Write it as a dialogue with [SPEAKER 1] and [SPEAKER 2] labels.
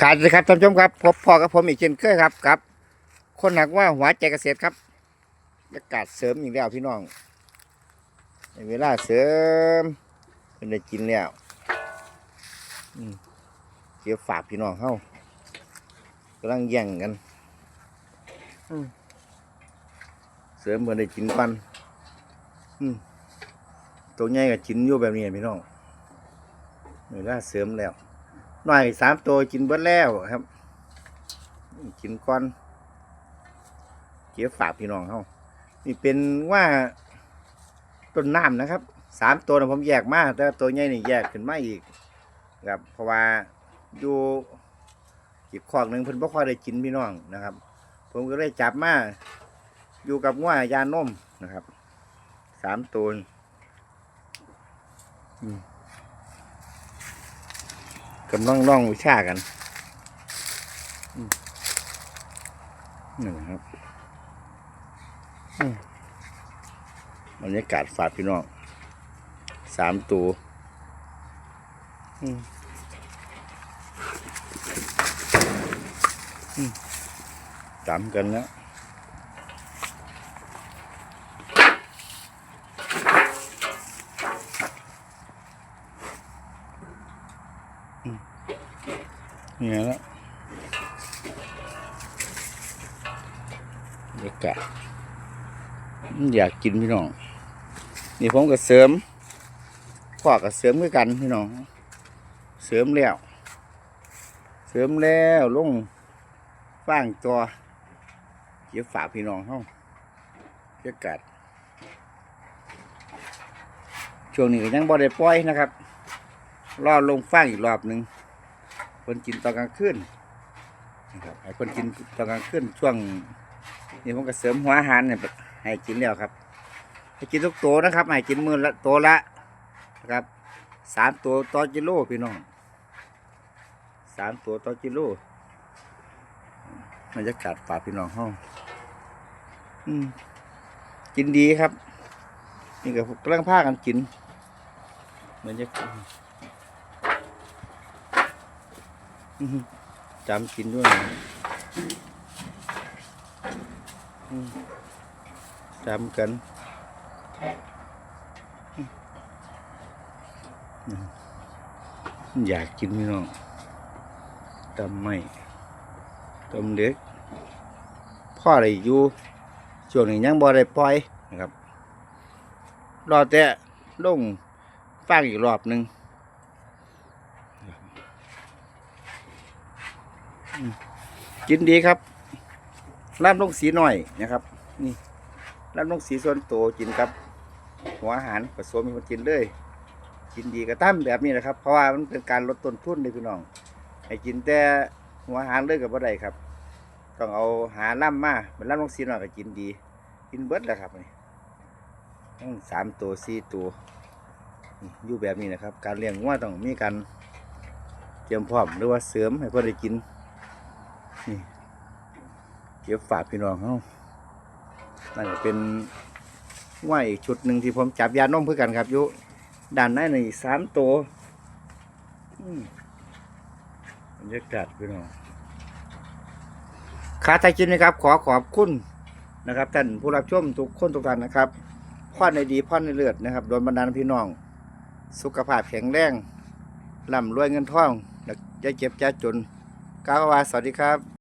[SPEAKER 1] ขาดเลยครับท่านผู้ชมครับพบพอกับผมอีกเช่นเคยครับครับ คนหนักว่าหัวใจเกษตรครับอากาศเสริมอีกแล้วพี่น้องในเวลาเสริมเป็นได้กินแล้วเกี่ยวฝากพี่น้องเข้ากำลังแย่งกันเสริมเพื่อนได้กินปันตัวใหญ่ก็กินอยู่แบบนี้พี่น้องเวลาเสริมแล้ว หน่อยสามตัวกินเบิดแล้วครับ กินก้อนเกี่ยวฝากพี่น้องเขานี่เป็นว่าต้นน้ำนะครับสามตัวนะผมแยกมาแต่ตัวใหญ่นี่แยกขึ้นมาอีกครับเพราะว่าอยู่อีกขอกหนึ่งเพิ่นบ่ค่อยได้กินพี่น้องนะครับ ผมก็เลยจับมาอยู่กับว่ายานมนะครับสามตัวอืม กำลังล่องวิชากันนี่นะครับอืมบรรยากาศฝากพี่น้องสามตัวอืมอืมจำกันแล้ว นี่แล้วบรรยากาศอืมอยากกินพี่น้อง นี่ผมก็เสริมพ่อก็เสริมด้วยกันพี่น้อง เสริมแล้ว เสริมแล้วลงฟางตัวเกี่ยวฝากพี่น้องเฮาบรรยากาศช่วงนี้ก็ยังบ่ได้ปล่อยนะครับ รอลงฟางอีกรอบหนึ่ง คนกินตอนกลางคืนนะครับให้คนกินตอนกลางคืนช่วงนี้ผมก็เสริมหัวอาหารเนี่ยให้กินแล้วครับ ให้กินทุกตัวนะครับ ให้กินมือละตัวละนะครับสามตัวต่อกิโลพี่น้องสามตัวต่อกิโลบรรยากาศฝาพี่น้องห้องอืมกินดีครับ นี่ก็กำลังพากันกินบรรยากาศอื้อหือ จำกินด้วยนะจำกันอยากกินพี่น้องตำไม่ตำเล็กพ่ออะไรอยู่ช่วงนี้ยังบ่ได้ปล่อยนะครับ รอแต่ลงฟางอีกรอบหนึ่งอืม กินดีครับร้านลงสีหน่อยนะครับ นี่ร้านลงสีส่วนโตกินครับ หัวอาหารผสมมีคนกินเลย กินดีก็ตั้มแบบนี้นะครับ เพราะว่ามันเป็นการลดต้นทุนเลยพี่น้องให้กินแต่หัวอาหารเลยกับบ่ได้ครับ ต้องเอาหาล่ำมาเป็นล่ำลงสีหน่อยก็กินดี กินเบิดแหละครับนี่สามตัวสี่ตัวอยู่แบบนี้นะครับ การเลี้ยงวัวต้องมีการเตรียมพร้อมหรือว่าเสริมให้เพื่อได้กิน นี่เก็บฝากพี่น้องเขานั่นเป็นวัวอีกชุดหนึ่งที่ผมจับยาน้มเพื่อกันครับยู่ด้านในนี่สามตัวบรรยากาศพี่น้องขาไทยจินนะครับ ขอขอบคุณนะครับท่านผู้รับชมทุกคนทุกท่านนะครับพ่อในดีพ่อในเลือดนะครับโดนบันดาลพี่น้อง สุขภาพแข็งแรงร่ำรวยเงินทองอย่าเจ็บอย่าจน ก้าวว่าสวัสดีครับ